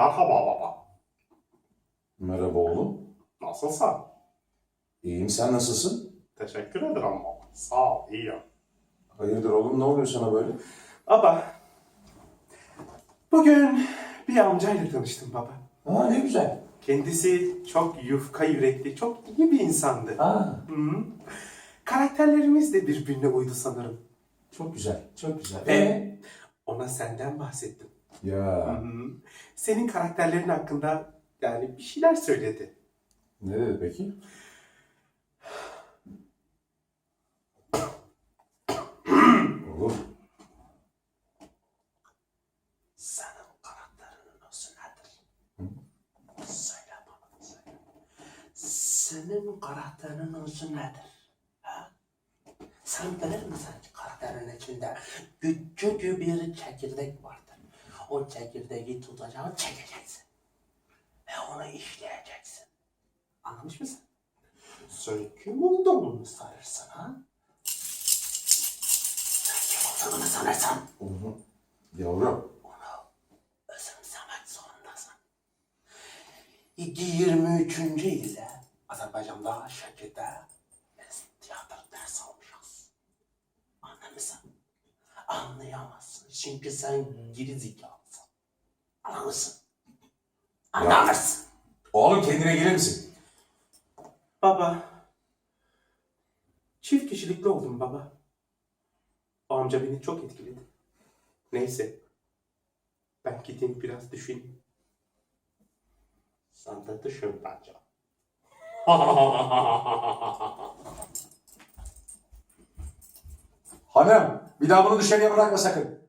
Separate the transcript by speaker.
Speaker 1: Merhaba baba.
Speaker 2: Merhaba oğlum.
Speaker 1: Nasılsın?
Speaker 2: İyiyim sen nasılsın?
Speaker 1: Teşekkür ederim baba. Sağ ol, iyiyim.
Speaker 2: Hayırdır oğlum ne oluyor sana böyle?
Speaker 1: Baba. Bugün bir amcayla tanıştım baba.
Speaker 2: Aa ne güzel.
Speaker 1: Kendisi çok yufka yürekli, çok iyi bir insandı.
Speaker 2: Aa
Speaker 1: Hı. Karakterlerimiz de birbirine uydu sanırım.
Speaker 2: çok güzel çok güzel.
Speaker 1: Ve ona senden bahsettim.
Speaker 2: Ya
Speaker 1: Hı. Senin karakterlerin hakkında yani bir şeyler söyledi.
Speaker 2: ne dedi peki? oğlum
Speaker 1: Senin karakterinin nasıl nedir? Söyle bana söyle. Senin karakterinin nasıl nedir? Ha? Sen bilir misin ki karakterin içinde küçük bir çekirdek vardır. O çekirdeği tutacaksın, çekeceksin. Ve onu işleyeceksin. Anlamış mısın? Kim olduğunu sanırsın ha? Kim olduğunu sanırsın?
Speaker 2: oğlum yavrum
Speaker 1: Onu özümsemek zorundasın. 23. ile Azerbaycan'da Şəkidə biz tiyatr ders almışız. Anlamışsın? Anlayamazsın. Çünkü sen geri zekalısın. Anlamışsın? Anlamışsın.
Speaker 2: oğlum kendine gelir misin?
Speaker 1: Baba. Çift kişilikli oldum baba. O amca beni çok etkiledi. Neyse. Ben gideyim biraz düşüneyim. Sen de düşün bence.
Speaker 2: Hanım bir daha bunu dışarıya bırakma sakın.